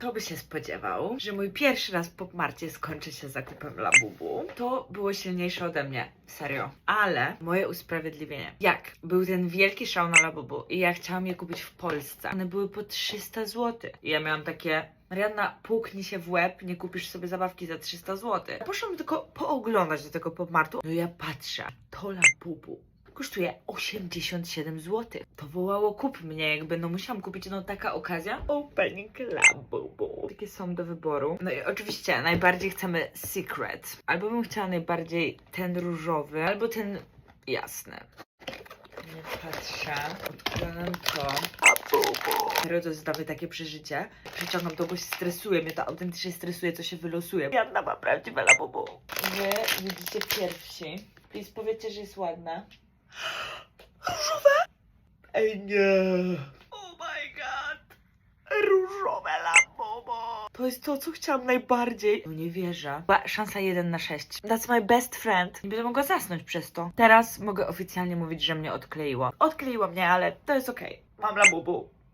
Kto by się spodziewał, że mój pierwszy raz po Marcie skończy się zakupem Labubu? To było silniejsze ode mnie, serio. Ale moje usprawiedliwienie. Jak był ten wielki szał na Labubu i ja chciałam je kupić w Polsce. One były po 300 zł. I ja miałam takie... Marianna, puknij się w łeb, nie kupisz sobie zabawki za 300 zł. Poszłam tylko pooglądać do tego Popmartu. No ja patrzę, to Labubu kosztuje 87 zł. To wołało kup mnie, jakby no musiałam kupić, no taka okazja. Opening Labubu. Takie są do wyboru. No i oczywiście najbardziej chcemy Secret. Albo bym chciała najbardziej ten różowy, albo ten jasny. Nie patrzę. Odkładam to. Serio to jest dla mnie takie przeżycie. Przeciągam to, bo się stresuje. Mnie to autentycznie stresuje, co się wylosuje. Janna ma prawdziwe Labubu. Wy widzicie pierwsi. Please powiedzcie, że jest ładna. Różowe? Ej nie. Oh my god. Różowe labobo. To jest to, co chciałam najbardziej. No nie wierzę. Była szansa 1 na 6. That's my best friend. Nie będę mogła zasnąć przez to. Teraz mogę oficjalnie mówić, że mnie odkleiło. Odkleiło mnie, ale to jest okej. Mam labubu.